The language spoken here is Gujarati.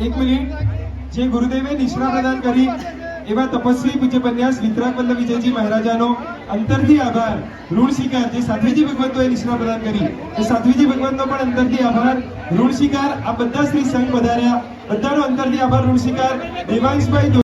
એક મિનિટ. જે ગુરુદેવે નિષ્ણા પ્રદાન કરી, એવા તપસ્વી પૂજ્ય પન્યાસ વિતરાગ વલ્લભ વિજયજી મહારાજાનો અંતરથી આભાર. ઋણ સ્વીકાર. જે સાધ્વીજી ભગવંતોએ નિષ્ણા પ્રદાન કરી, એ સાધ્વીજી ભગવંતનો પણ અંતરથી આભાર. ઋણ સ્વીકાર. આ બધા શ્રી સંઘ વધાર્યા બધાનો અંતરથી આભાર. ઋણ સ્વીકાર. દેવાંશભાઈ